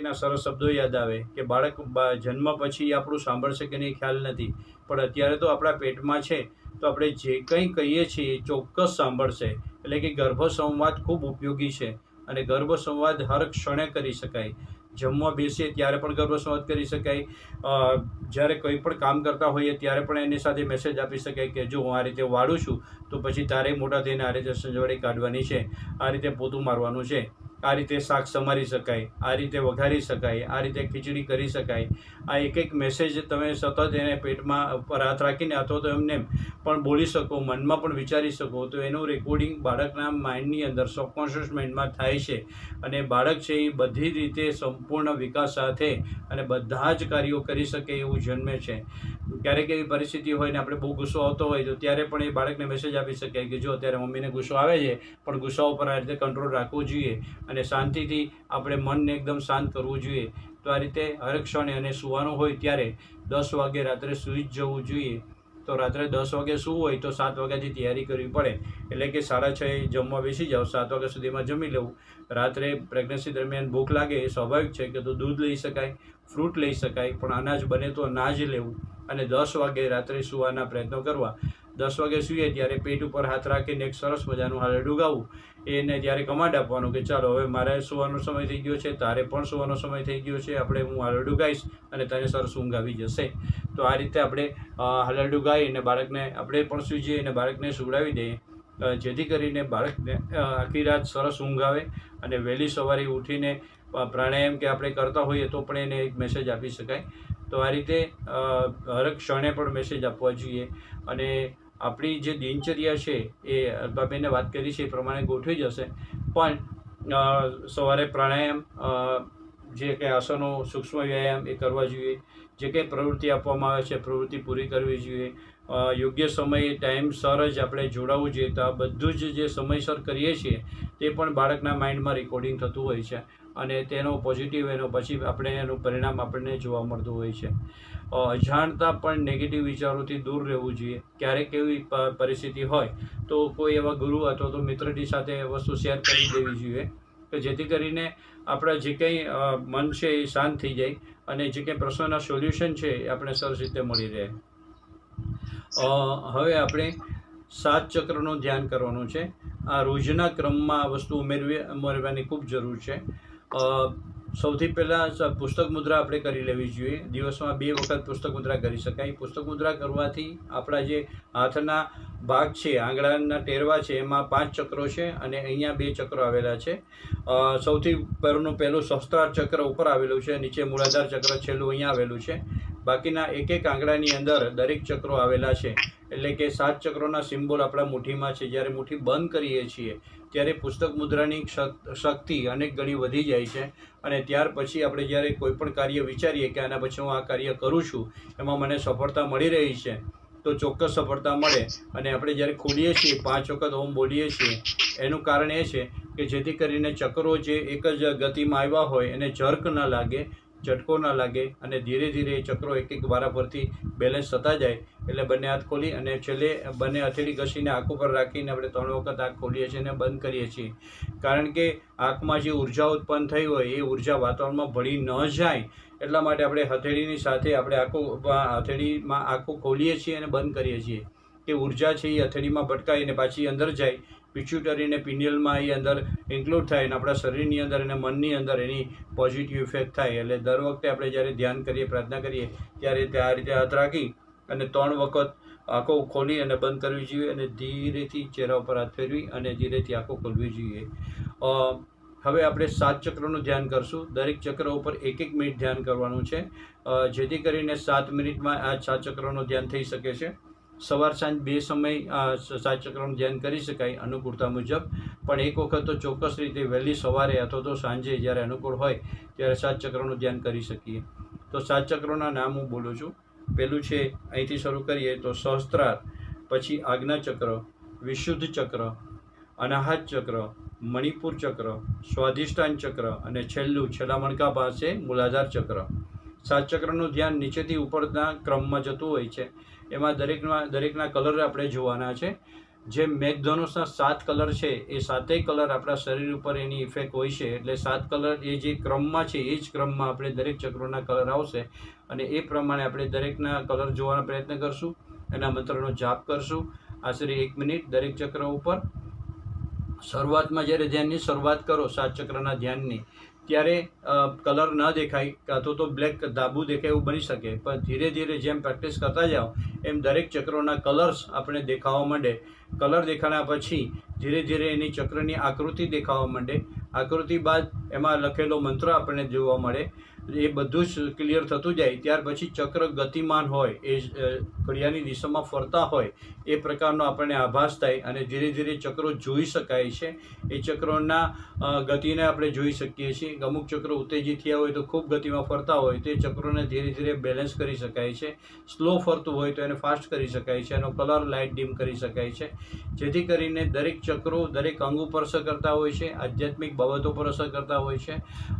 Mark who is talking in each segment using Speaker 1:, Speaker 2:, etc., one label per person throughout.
Speaker 1: એના સરસ શબ્દો યાદ આવે કે બાળક જન્મ પછી આપણું સાંભળશે કે નહીં ખ્યાલ નથી. પણ અત્યારે તો આપણા પેટમાં છે, તો આપણે જે કંઈ કહીએ છીએ ચોક્કસ સાંભળશે. એટલે કે ગર્ભ સંવાદ ખૂબ ઉપયોગી છે અને ગર્ભ સંવાદ હર ક્ષણે કરી શકાય. જમવા બેસીએ ત્યારે પણ ગર્ભ સંવાદ કરી શકાય. જ્યારે કોઈ પણ કામ કરતા હોઈએ ત્યારે પણ એની સાથે મેસેજ આપી શકાય કે જો હું આ રીતે વાળું છું, તો પછી તારે મોટા થઈને આ રીતે સંજવાળી કાઢવાની છે, આ રીતે પોતું મારવાનું છે. આ રીતે શાક સમારી શકાય, આ રીતે વઘારી શકાય, આ રીતે ખીચડી કરી શકાય. આ એક એક મેસેજ તમે સતત એને પેટમાં ઉપર હાથ રાખીને અથવા તો એમને પણ બોલી શકો, મનમાં પણ વિચારી શકો. તો એનું રેકોર્ડિંગ બાળકના માઇન્ડની અંદર સબકોન્શિયસ માઇન્ડમાં થાય છે. અને બાળક છે એ બધી રીતે સંપૂર્ણ વિકાસ સાથે અને બધા જ કાર્યો કરી શકે એવું જન્મે છે. ક્યારેક એવી પરિસ્થિતિ હોય ને આપણે બહુ ગુસ્સો આવતો હોય તો ત્યારે પણ એ બાળકને મેસેજ આપી શકાય કે જો અત્યારે મમ્મીને ગુસ્સો આવે છે, પણ ગુસ્સા ઉપર આ રીતે કંટ્રોલ રાખવો જોઈએ અને શાંતિથી આપણે મનને એકદમ શાંત કરવું જોઈએ. તો આ રીતે હર ક્ષણે અને સૂવાનું હોય ત્યારે દસ વાગે રાત્રે સૂઈ જ જવું જોઈએ. તો રાત્રે દસ વાગે શું હોય તો સાત વાગ્યાથી તૈયારી કરવી પડે. એટલે કે સાડા છ જમવા બેસી જાઓ, સાત વાગ્યા સુધીમાં જમી લેવું. રાત્રે પ્રેગ્નન્સી દરમિયાન ભૂખ લાગે એ સ્વાભાવિક છે કે તો દૂધ લઈ શકાય ફ્રૂટ લઈ શકાય, પણ અનાજ બને તો અનાજ લેવું અને દસ વાગે રાત્રે સૂવાના પ્રયત્નો કરવા. દસ વાગે સૂઈએ ત્યારે પેટ ઉપર હાથ રાખીને એક સરસ મજાનું હાલે ગાવું. એને ત્યારે કમાન્ડ આપવાનું કે ચાલો હવે મારે સુવાનો સમય થઈ ગયો છે, તારે પણ સુવાનો સમય થઈ ગયો છે, આપણે હું હાલ ગાઈશ અને તને સરસ ઊંઘ આવી જશે. તો આ રીતે આપણે હાલ ગાઈ અને બાળકને આપણે પણ સૂઈએ અને બાળકને સુવડાવી દઈએ. જેથી કરીને બાળકને આખી રાત સરસ ઊંઘ આવે અને વહેલી સવારે ઉઠીને પ્રાણાયામ કે આપણે કરતા હોઈએ તો પણ એને એક મેસેજ આપી શકાય. તો આ રીતે હર ક્ષણે પણ મેસેજ આપવા જોઈએ. અને આપણી જે દિનચર્યા છે, એ અલ્પાબેને વાત કરી છે, એ પ્રમાણે ગોઠવી જશે. પણ સવારે પ્રાણાયામ જે કંઈ આસનો, સૂક્ષ્મ વ્યાયામ એ કરવા જોઈએ. જે કંઈ પ્રવૃત્તિ આપવામાં આવે છે, પ્રવૃત્તિ પૂરી કરવી જોઈએ. યોગ્ય સમયે ટાઈમસર જ આપણે જોડાવવું જોઈએ. તો આ બધું જ જે સમયસર કરીએ છીએ, તે પણ બાળકના માઇન્ડમાં રેકોર્ડિંગ થતું હોય છે. અને તેનો પોઝિટિવ એનો પછી આપણે એનું પરિણામ આપણને જોવા મળતું હોય છે. અજાણતા પણ નેગેટિવ વિચારોથી દૂર રહેવું જોઈએ. ક્યારેક એવી પરિસ્થિતિ હોય તો કોઈ એવા ગુરુ અથવા તો મિત્રની સાથે વસ્તુ શેર કરી દેવી જોઈએ. કે જેથી કરીને આપણા જે કંઈ મન છે એ શાંત થઈ જાય અને જે કંઈ પ્રશ્નોના સોલ્યુશન છે એ આપણે સરસ રીતે મળી રહે. હવે આપણે સાત ચક્રનું ધ્યાન કરવાનું છે. આ રોજના ક્રમમાં આ વસ્તુ ઉમેરવી, ઉમેરવાની ખૂબ જરૂર છે. સૌથી પહેલાં પુસ્તક મુદ્રા આપણે કરી લેવી જોઈએ. દિવસમાં બે વખત પુસ્તક મુદ્રા કરી શકાય. પુસ્તક મુદ્રા કરવાથી આપણા જે હાથના ભાગ છે, આંગળાના ટેરવા છે, એમાં પાંચ ચક્રો છે અને અહીંયા બે ચક્રો આવેલા છે. સૌથી પરનું પહેલું સહસ્ત્રાર ચક્ર ઉપર આવેલું છે, નીચે મૂળાધાર ચક્ર છેલ્લું અહીંયા આવેલું છે. બાકીના એક એક આંગળાની અંદર દરેક ચક્રો આવેલા છે. એટલે કે સાત ચક્રોના સિમ્બોલ આપણા મુઠ્ઠીમાં છે. જ્યારે મુઠ્ઠી બંધ કરીએ છીએ, ત્યારે પુસ્તક મુદ્રાની શક- શક્તિ અનેક ગણી વધી જાય છે. અને ત્યાર પછી આપણે જ્યારે કોઈપણ કાર્ય વિચારીએ કે આના પછી હું આ કાર્ય કરું છું, એમાં મને સફળતા મળી રહી છે, તો ચોક્કસ સફળતા મળે. અને આપણે જ્યારે ખોલીએ છીએ, પાંચ વખત ઓમ બોલીએ છીએ, એનું કારણ એ છે કે જેથી કરીને ચક્રો જે એક જ ગતિમાં આવ્યા હોય, એને જર્ક ન લાગે ઝટકો ના લાગે અને ધીરે ધીરે એ ચક્રો એક એક વારા પરથી બેલેન્સ થતા જાય એટલે બંને હાથ ખોલી અને છેલ્લે બંને હથેળી ઘસીને આંખ ઉપર રાખીને આપણે ત્રણ વખત આંખ ખોલીએ છીએ અને બંધ કરીએ છીએ. કારણ કે આંખમાં જે ઊર્જા ઉત્પન્ન થઈ હોય એ ઊર્જા વાતાવરણમાં ભળી ન જાય એટલા માટે આપણે હથેળીની સાથે આપણે આખું હથેળીમાં આંખો ખોલીએ છીએ અને બંધ કરીએ છીએ. કે ઊર્જા છે એ હથેળીમાં ભટકાઈને પાછી અંદર જાય પિચ્યુટરી અને પિનિયલમાં એ અંદર ઇન્ક્લુડ થાય અને આપણા શરીરની અંદર અને મનની અંદર એની પોઝિટિવ ઇફેક્ટ થાય. એટલે દર વખતે આપણે જ્યારે ધ્યાન કરીએ, પ્રાર્થના કરીએ, ત્યારે તે આ રીતે હાથ રાખી અને ત્રણ વખત આંખો ખોલી અને બંધ કરવી જોઈએ અને ધીરેથી ચહેરા ઉપર હાથ ફેરવી અને ધીરેથી આંખો ખોલવી જોઈએ. હવે આપણે સાત ચક્રનું ધ્યાન કરશું. દરેક ચક્ર ઉપર એક એક મિનિટ ધ્યાન કરવાનું છે. જેથી કરીને સાત મિનિટમાં આ સાત ચક્રનું ધ્યાન થઈ શકે છે. સવાર સાંજ બે સમય ચક્રનું ધ્યાન કરી શકાય અનુકૂળતા મુજબ. પણ એક વખત તો ચોક્કસ રીતે વહેલી સવારે અથવા તો સાંજે જ્યારે અનુકૂળ હોય, ત્યારે સાત ચક્રનું ધ્યાન કરી શકીએ. તો સાત ચક્રોના નામ હું બોલું છું. પહેલું છે, અહીંથી શરૂ કરીએ તો સહસ્ત્રાર, પછી આજ્ઞા ચક્ર વિશુદ્ધ ચક્ર, અનાહત ચક્ર, મણિપુર ચક્ર, સ્વાધિષ્ઠાન ચક્ર અને છેલ્લું છેલ્લા મણકા પાસે મૂલાધાર ચક્ર. સાત ચક્રનું ધ્યાન નીચેથી ઉપરના ક્રમમાં જતું હોય છે. એમાં દરેકમાં દરેકના કલર આપણે જોવાના છે. જે મેઘધનુષના સાત કલર છે, એ સાતેય કલર આપણા શરીર ઉપર એની ઇફેક્ટ હોય છે. એટલે સાત કલર એ જે ક્રમમાં છે, એ જ ક્રમમાં આપણે દરેક ચક્રોના કલર આવશે. અને એ પ્રમાણે આપણે દરેકના કલર જોવાનો પ્રયત્ન કરશું. એના મંત્રનો જાપ કરશું. આશરે એક મિનિટ દરેક ચક્ર ઉપર. શરૂઆતમાં જ્યારે ધ્યાનની શરૂઆત કરો, સાત ચક્રના ધ્યાનની ત્યારે કલર ન દેખાય કાં તો તો બ્લેક ધાબુ દેખાય એવું બની શકે. પણ ધીરે ધીરે જેમ પ્રેક્ટિસ કરતા જાઓ, એમ દરેક ચક્રોના કલર્સ આપણે દેખાવા માંડે. કલર દેખાડ્યા પછી ધીરે ધીરે એની ચક્રની આકૃતિ દેખાવા માંડે. આકૃતિ બાદ એમાં લખેલો મંત્ર આપણને જોવા મળે. એ બધું જ ક્લિયર થતું જાય. ત્યાર પછી ચક્ર ગતિમાન હોય, એ ઘડિયાળની દિશામાં ફરતા હોય, એ પ્રકારનો આપણને આભાસ થાય અને ધીરે ધીરે ચક્રો જોઈ શકાય છે. એ ચક્રોના ગતિને આપણે જોઈ શકીએ છીએ. અમુક ચક્રો ઉત્તેજિત થયા હોય તો ખૂબ ગતિમાં ફરતા હોય, તે ચક્રોને ધીરે ધીરે બેલેન્સ કરી શકાય છે. સ્લો ફરતું હોય તો એને ફાસ્ટ કરી શકાય છે. એનો કલર લાઇટ ડીમ કરી શકાય છે. જેથી કરીને દરેક ચક્રો દરેક અંગ ઉપર કરતા હોય છે. આધ્યાત્મિક બાબતો પર અસર કરતા હોય છે.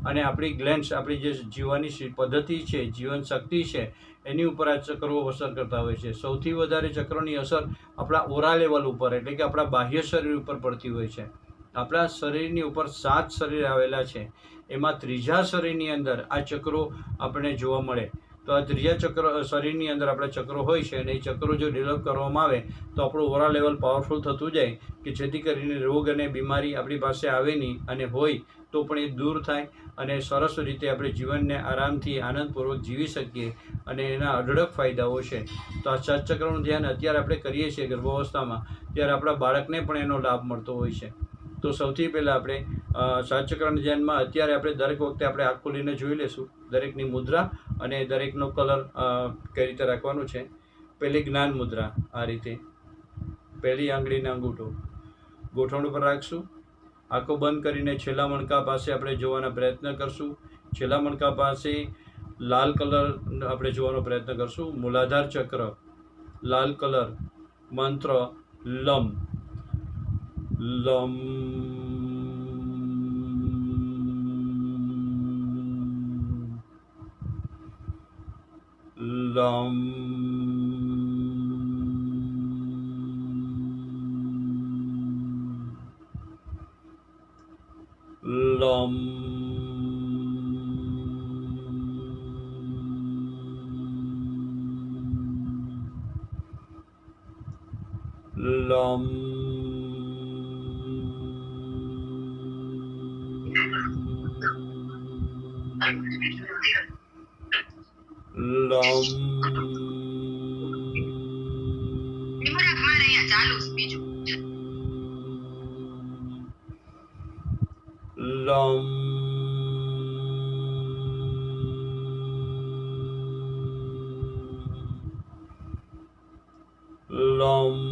Speaker 1: અને આપણી ગ્લેન્સ, આપણી જે જીવવાની પદ્ધતિ છે, જીવન શક્તિ છે, એની ઉપર આ ચક્રો અસર કરતા હોય છે. સૌથી વધારે ચક્રોની અસર આપણા ઓરા લેવલ ઉપર, એટલે કે આપણા બાહ્ય શરીર ઉપર પડતી હોય છે. આપણા શરીરની ઉપર સાત શરીર આવેલા છે. એમાં ત્રીજા શરીરની અંદર આ ચક્રો આપણને જોવા મળે. તો આ ત્રીજા ચક્ર શરીરની અંદર આપણા ચક્રો હોય છે અને એ ચક્રો જો ડેવલપ કરવામાં આવે, તો આપણું ઓરા લેવલ પાવરફુલ થતું જાય કે જેથી કરીને રોગ અને બીમારી આપણી પાસે આવે નહીં અને હોય તો પણ એ દૂર થાય અને સરસ રીતે આપણે જીવનને આરામથી આનંદપૂર્વક જીવી શકીએ અને એના અઢળક ફાયદાઓ છે. તો આ સાત ચક્રનું ધ્યાન અત્યારે આપણે કરીએ છીએ ગર્ભાવસ્થામાં, ત્યારે આપણા બાળકને પણ એનો લાભ મળતો હોય છે. તો સૌથી પહેલાં આપણે સાત ચક્રના ધ્યાનમાં અત્યારે આપણે દરેક વખતે આપણે આંખ ખોલીને જોઈ લઈશું. દરેકની મુદ્રા અને દરેકનો કલર કઈ રીતે રાખવાનો છે. પહેલી જ્ઞાન મુદ્રા આ રીતે. પહેલી આંગળીના અંગૂઠો. ગોઠવણ ઉપર રાખશું. આંખો બંધ કરીને છેલ્લા મણકા પાસે આપણે જોવાના પ્રયત્ન કરશું. છેલ્લા મણકા પાસે લાલ કલર આપણે જોવાનો પ્રયત્ન કરશું. મૂલાધાર ચક્ર, લાલ કલર, મંત્ર લમ લમ લમ લમ લમ લમ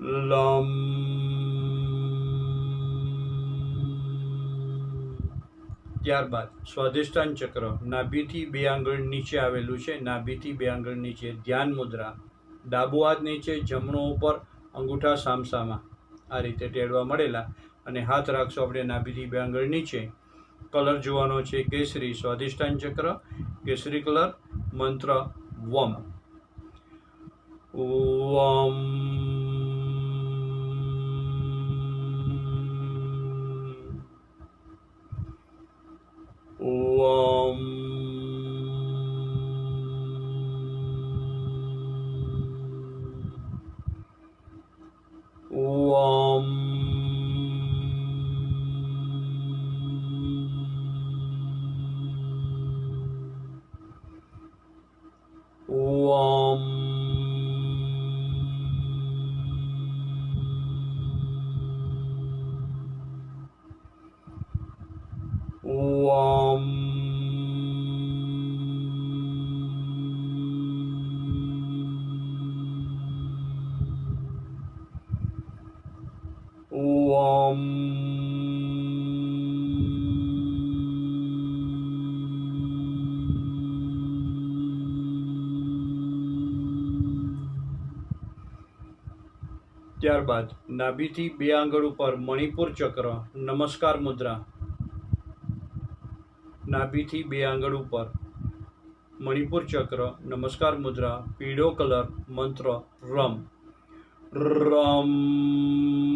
Speaker 1: લમ ત્યારબાદ સ્વાધિષ્ઠાન ચક્ર. નાભીથી બે આંગળ નીચે આવેલું છે. નાભીથી બે આંગળ નીચે ધ્યાન મુદ્રા. ડાબો હાથ નીચે, જમણો ઉપર, અંગૂઠા સામસામાં. આ રીતે ટેડવા મળેલા અને હાથ રાખશો આપણે નાભીથી બે આંગળ નીચે. કલર જોવાનો છે કેસરી, સ્વાધિષ્ઠાન ચક્ર, કેસરી કલર, મંત્ર, વમ. વમ. વમ. ત્યારબાદ નાભીથી બે આંગળ ઉપર મણિપુર ચક્ર, નમસ્કાર મુદ્રા. નાભીથી બે આંગળ ઉપર મણિપુર ચક્ર, નમસ્કાર મુદ્રા, પીળો કલર મંત્ર, રમ. રમ.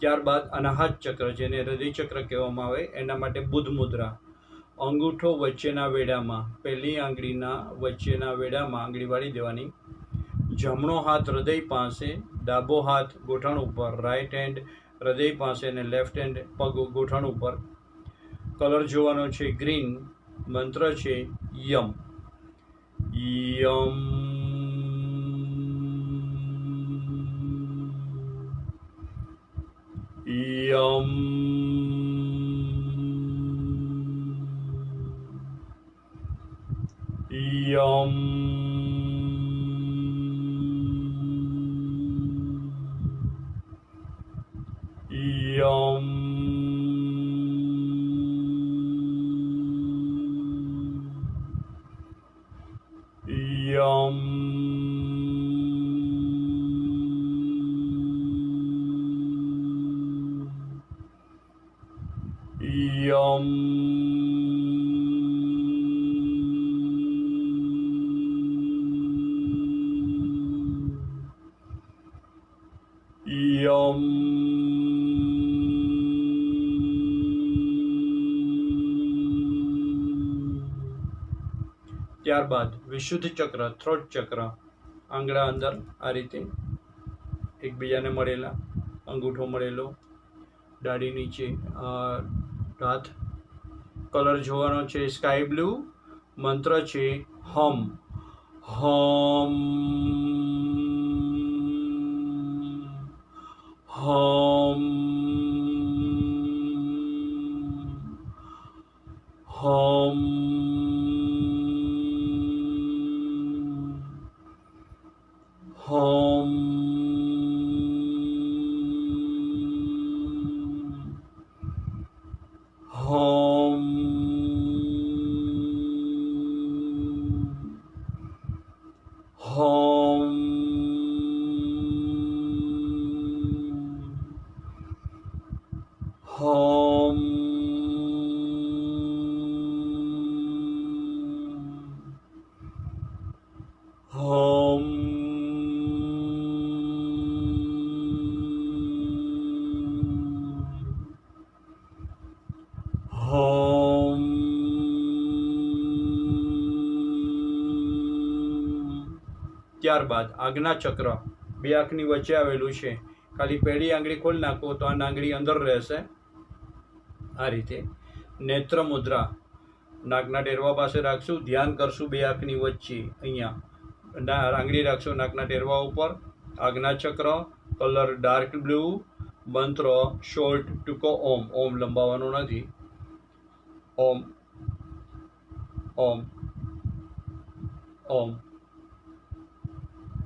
Speaker 1: ત્યારબાદ અનાહત ચક્ર, જેને હૃદયચક્ર કહેવામાં આવે, એના માટે બુદ્ધ મુદ્રા અંગૂઠો વચ્ચેના વેડામાં, પહેલી આંગળીના વચ્ચેના વેડામાં આંગળી વાળી દેવાની. જમણો હાથ હૃદય પાસે, ડાબો હાથ ગોઠણ ઉપર રાઈટ હેન્ડ હૃદય પાસે અને લેફ્ટ હેન્ડ પગ ગોઠણ ઉપર. કલર જોવાનો છે ગ્રીન મંત્ર છે યમ. યમ. Yum. Yum. યમ ત્યારબાદ વિશુદ્ધ ચક્ર થ્રોટ ચક્ર, આંગળા અંદર આ રીતે એકબીજાને મળેલા, અંગૂઠો મળેલો, દાઢી નીચે હાથ, કલર જોવાનો છે, સ્કાય બ્લુ, મંત્ર છે, હમ હમ. home ત્યારબાદ આજ્ઞા ચક્ર બે આંખની વચ્ચે આવેલું છે. ખાલી પહેલી આંગળી ખોલી નાખો તો આ આંગળી અંદર રહેશે. આ રીતે નેત્ર મુદ્રા નાકના ટેરવા પાસે રાખશું, ધ્યાન કરશું બે આંખની વચ્ચે અહીંયા. ના, આંગળી રાખશું નાકના ટેરવા ઉપર. આજ્ઞા ચક્ર, કલર ડાર્ક બ્લુ, મંત્ર શોર્ટ ટૂંકો ઓમ. ઓમ લંબાવવાનો નથી. ઓમ ઓમ ઓમ.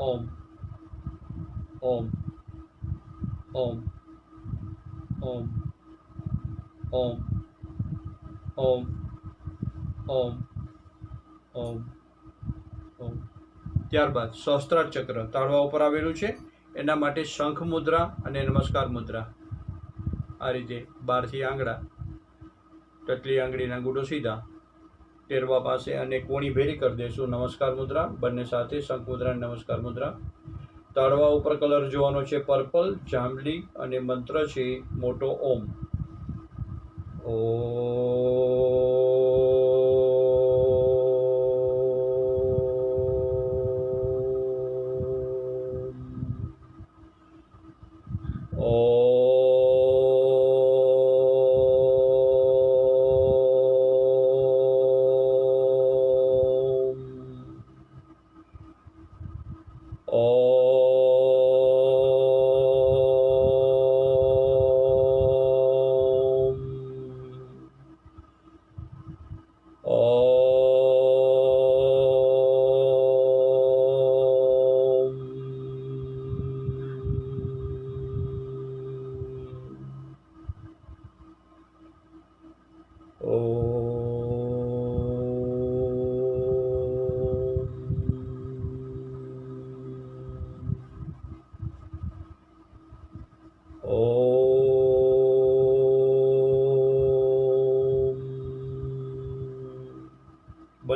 Speaker 1: ઓમ. ઓમ. ઓમ. ઓમ. ઓમ. ઓમ. ઓમ. ઓમ. ઓમ. ત્યારબાદ સહસ્ત્રાર ચક્ર તાળવા ઉપર આવેલું છે. એના માટે શંખ મુદ્રા અને નમસ્કાર મુદ્રા. આ રીતે બારથી આંગળા, ટટલી આંગળીના ગુડો સીધા ટેરવા પાસે અને કોણી ભેરી કરી દેશું નમસ્કાર મુદ્રા. બંને સાથે શંખ મુદ્રા નમસ્કાર મુદ્રા. તાળવા ઉપર કલર જોવાનો છે પર્પલ, જાંબલી અને મંત્ર છે મોટો ઓમ. ઓમ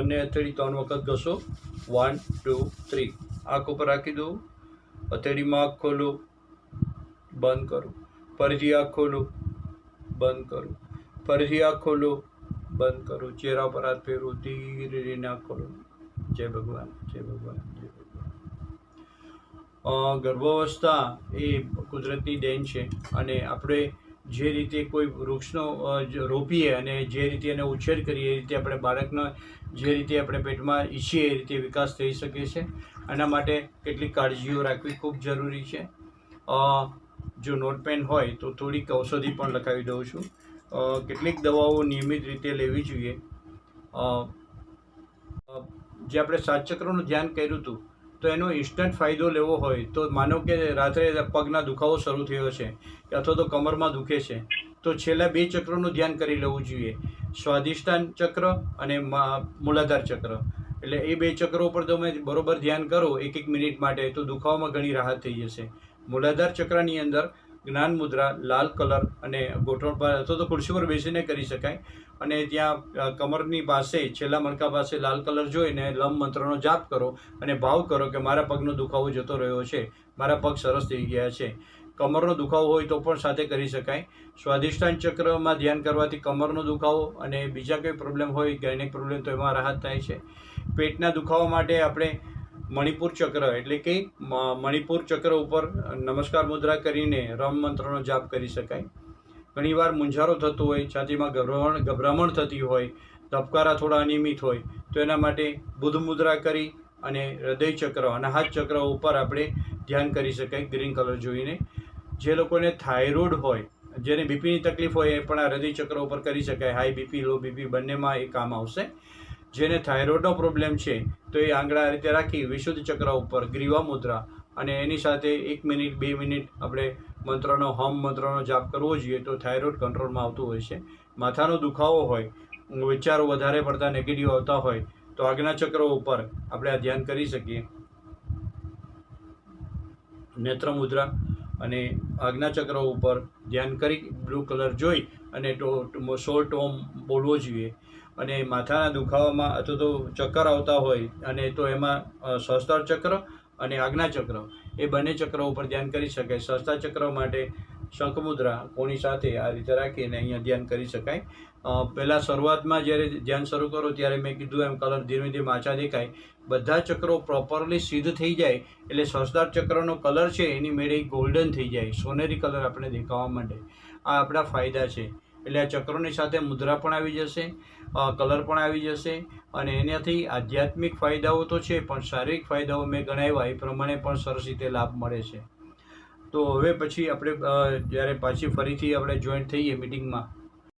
Speaker 1: બંને હથેળી ત્રણ વખત ઘસો. વન ટુ થ્રી આંખ ઉપર રાખી દઉં હથેળીમાં આંખ ખોલું. બંધ કરો. ફરીથી આંખ ખોલું. બંધ કરો. ફરીથી આંખ ખોલું. બંધ કરો. ચહેરા પર હાથ ફેરવું. ધીરે ધીરે આંખ ખોલો. જય ભગવાન જય ભગવાન જય ભગવાન. ગર્ભાવસ્થા એ કુદરતની દેન છે અને આપણે જે રીતે કોઈ વૃક્ષનો રોપીએ અને જે રીતે એને ઉછેર કરીએ, એ રીતે આપણે બાળકનો જે રીતે આપણે પેટમાં ઈચ્છીએ, એ રીતે વિકાસ થઈ શકે છે. આના માટે કેટલીક કાળજીઓ રાખવી ખૂબ જરૂરી છે. જો જો નોટપેન હોય તો થોડીક ઔષધિ પણ લખાવી દઉં છું. કેટલીક દવાઓ નિયમિત રીતે લેવી જોઈએ. જે આપણે સાત ચક્રનું ધ્યાન કર્યું હતું તો એનો ઇન્સ્ટન્ટ ફાયદો લેવો હોય તો માનો કે રાત્રે પગના દુખાવો શરૂ થયો છે કે અથવા તો કમરમાં દુખે છે, તો છેલ્લા બે ચક્રોનું ધ્યાન કરી લેવું જોઈએ. સ્વાદિષ્ટાન ચક્ર અને મૂલાધાર ચક્ર. એટલે એ બે ચક્રો ઉપર તમે બરોબર ધ્યાન કરો એક એક મિનિટ માટે તો દુખાવામાં ઘણી રાહત થઈ જશે. મૂલાધાર ચક્રની અંદર જ્ઞાન મુદ્રા લાલ કલર અને ગોઠવણ પર અથવા તો ખુરશી પર બેસીને કરી શકાય. અને ત્યાં કમરની પાસે, છેલ્લા મણકા પાસે લાલ કલર જોઈને લંબ મંત્રનો જાપ કરો અને ભાવ કરો કે મારા પગનો દુખાવો જતો રહ્યો છે. મારા પગ સરસ થઈ ગયા છે. કમરનો દુખાવો હોય તો પણ સાથે કરી શકાય. સ્વાધિષ્ઠાન ચક્રમાં ધ્યાન કરવાથી કમરનો દુખાવો અને બીજા કોઈ પ્રોબ્લેમ હોય, ગાયનિક પ્રોબ્લેમ, તો એમાં રાહત થાય છે. પેટના દુખાવા માટે આપણે મણિપુર ચક્ર એટલે કે મણિપુર ચક્ર ઉપર નમસ્કાર મુદ્રા કરીને રમ મંત્રનો જાપ કરી શકાય. ઘણીવાર મૂંઝારો થતો હોય, છાતીમાં ગભરામણ ગભરામણ થતી હોય, ધબકારા થોડા અનિયમિત હોય, તો એના માટે બુધ મુદ્રા કરી અને હૃદય ચક્ર અને હાથ ચક્ર ઉપર આપણે ધ્યાન કરી શકાય, ગ્રીન કલર જોઈને. જે લોકોને થાઇરોઇડ હોય, જેને બીપીની તકલીફ હોય, એ પણ આ હૃદય ચક્ર ઉપર કરી શકાય. હાઈ બીપી, લો બીપી બંનેમાં એ કામ આવશે. જેને થાઇરોઇડનો પ્રોબ્લેમ છે, તો એ આંગળા રીતે રાખી, વિશુદ્ધ ચક્ર ઉપર ગ્રીવા મુદ્રા અને એની સાથે એક મિનિટ, બે મિનિટ આપણે મંત્રનો, હમ મંત્રનો જાપ કરવો જોઈએ તો થાઇરોઇડ કંટ્રોલમાં આવતું હોય છે. માથાનો દુખાવો હોય, વિચારો વધારે પડતા નેગેટિવ આવતા હોય, તો આજ્ઞા ચક્રો ઉપર આપણે આ ધ્યાન કરી શકીએ. નેત્ર મુદ્રા અને આજ્ઞા ચક્ર ઉપર ધ્યાન કરી, બ્લુ કલર જોઈ અને ટો સોળ ટોમ બોલવો જોઈએ. અને માથાના દુખાવામાં અથવા તો ચક્કર આવતા હોય અને તો એમાં સહસ્ત્ર ચક્ર અને આજ્ઞા ચક્ર એ બંને ચક્ર ઉપર ધ્યાન કરી શકાય. સસ્તા ચક્ર માટે શંખમુદ્રા કોની સાથે આ રીતે રાખીને અહીંયા ધ્યાન કરી શકાય. પહેલાં શરૂઆતમાં જ્યારે ધ્યાન શરૂ કરો ત્યારે મેં કીધું એમ કલર ધીમે ધીમે આછા દેખાય. બધા ચક્રો પ્રોપરલી સિદ્ધ થઈ જાય એટલે સસદાર ચક્રનો કલર છે એની મેળે ગોલ્ડન થઈ જાય. સોનેરી કલર આપણે દેખાવા માંડે. આ આપણા ફાયદા છે. એટલે આ ચક્રોની સાથે મુદ્રા પણ આવી જશે કલર પણ આવી જશે અને એનાથી આધ્યાત્મિક ફાયદાઓ તો છે, પણ શારીરિક ફાયદાઓ મેં ગણાવ્યા, એ પ્રમાણે પણ સરસ રીતે લાભ મળે છે. તો હવે પછી આપણે જ્યારે પાછી ફરીથી આપણે જોઈન્ટ થઈએ મિટિંગમાં